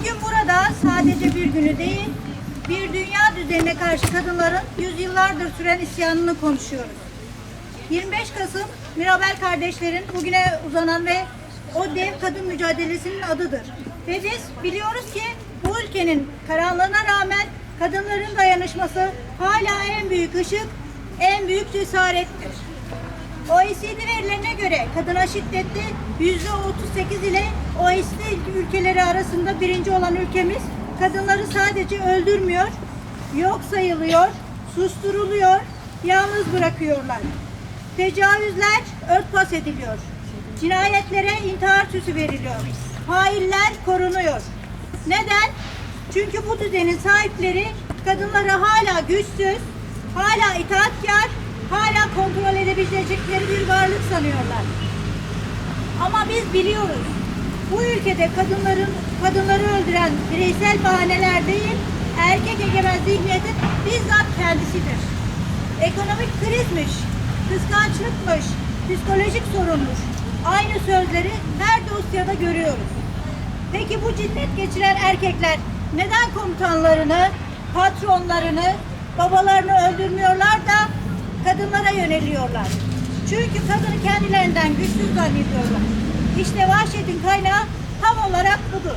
Bugün burada sadece bir günü değil, bir dünya düzenine karşı kadınların yüzyıllardır süren isyanını konuşuyoruz. 25 Kasım Mirabel kardeşlerin bugüne uzanan ve o dev kadın mücadelesinin adıdır. Ve biz biliyoruz ki bu ülkenin karanlığına rağmen kadınların dayanışması hala en büyük ışık, en büyük cesarettir. OECD verilerine göre kadına şiddette yüzde 38 ile OECD ülkeleri arasında birinci olan ülkemiz kadınları sadece öldürmüyor, yok sayılıyor, susturuluyor, yalnız bırakıyorlar. Tecavüzler örtbas ediliyor. Cinayetlere intihar süsü veriliyor. Hainler korunuyor. Neden? Çünkü bu düzenin sahipleri kadınları hala güçsüz, hala itaatkar, hala kontrol edebilecekleri bir varlık sanıyorlar. Ama biz biliyoruz. Bu ülkede kadınların kadınları öldüren bireysel bahaneler değil, erkek egemen zihniyetin bizzat kendisidir. Ekonomik krizmiş, kıskançlıkmış, psikolojik sorunmuş. Aynı sözleri her dosyada görüyoruz. Peki bu cinnet geçiren erkekler neden komutanlarını, patronlarını, babalarını öldürmüyorlar da kadınlara yöneliyorlar? Çünkü kadını kendilerinden güçsüz zannediyorlar. İşte vahşetin kaynağı tam olarak budur.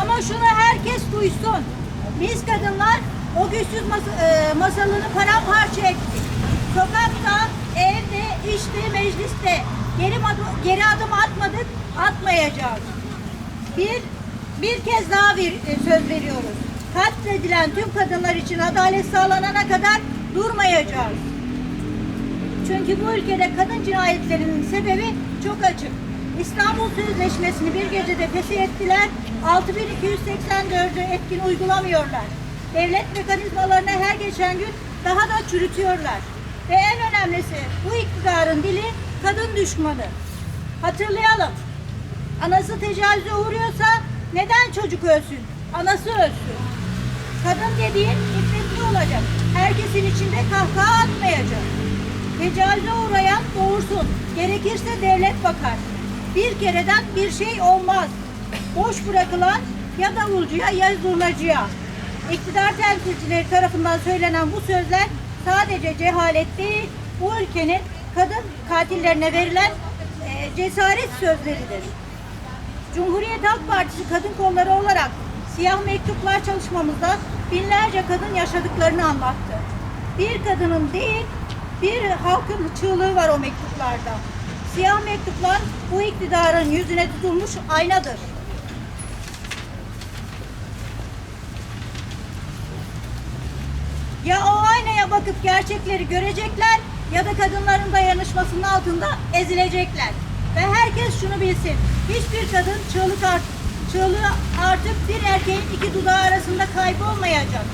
Ama şunu herkes duysun. Biz kadınlar o güçsüz mas- e, masalını paramparça ettik. Sokakta, evde, işte, mecliste geri, adım, geri adım atmadık, atmayacağız. Bir, bir kez daha bir e, söz veriyoruz. Katledilen tüm kadınlar için adalet sağlanana kadar durmayacağız. Çünkü bu ülkede kadın cinayetlerinin sebebi çok açık. İstanbul Sözleşmesi'ni bir gecede fesih ettiler, 6284'ü etkin uygulamıyorlar. Devlet mekanizmalarını her geçen gün daha da çürütüyorlar. Ve en önemlisi bu iktidarın dili kadın düşmanı. Hatırlayalım, anası tecavüze uğruyorsa neden çocuk ölsün? Anası ölsün. Kadın dediğin iffetli olacak. Herkesin içinde kahkaha atmayacak. Tecavüze uğrayan doğursun. Gerekirse devlet bakar. Bir kereden bir şey olmaz. Boş bırakılan ya davulcuya ya zurnacıya. İktidar temsilcileri tarafından söylenen bu sözler sadece cehalet değil, bu ülkenin kadın katillerine verilen e, cesaret sözleridir. Cumhuriyet Halk Partisi kadın kolları olarak siyah mektuplar çalışmamızda binlerce kadın yaşadıklarını anlattı. Bir kadının değil, bir halkın çığlığı var o mektuplarda. Siyah mektuplar bu iktidarın yüzüne tutulmuş aynadır. Ya o aynaya bakıp gerçekleri görecekler ya da kadınların dayanışmasının altında ezilecekler. Ve herkes şunu bilsin. Hiçbir kadın çığlık art çığlığı artık bir erkeğin iki dudağı arasında kaybolmayacak.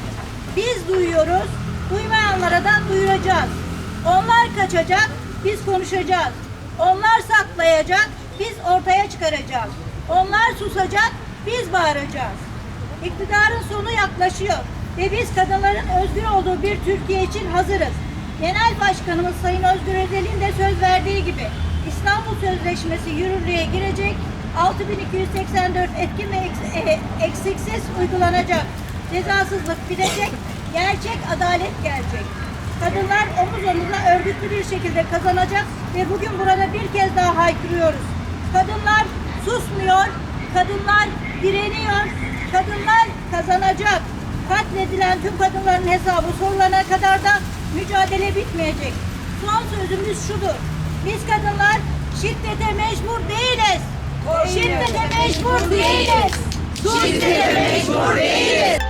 Biz duyuyoruz, duymayanlara da duyuracağız. Onlar kaçacak, biz konuşacağız. Onlar saklayacak, biz ortaya çıkaracağız. Onlar susacak, biz bağıracağız. İktidarın sonu yaklaşıyor ve biz kadınların özgür olduğu bir Türkiye için hazırız. Genel Başkanımız Sayın Özgür Özel'in de söz verdiği gibi İstanbul Sözleşmesi yürürlüğe girecek, 6284 etkin ve eks- eksiksiz uygulanacak, cezasızlık bitecek, gerçek adalet gelecek. Kadınlar omuz omuza örgütlü bir şekilde kazanacak ve bugün burada bir kez daha haykırıyoruz. Kadınlar susmuyor, kadınlar direniyor, kadınlar kazanacak. Katledilen tüm kadınların hesabı sorulana kadar da mücadele bitmeyecek. Son sözümüz şudur. Biz kadınlar şiddete mecbur değiliz. Şiddete mecbur değiliz. Şiddete mecbur değiliz.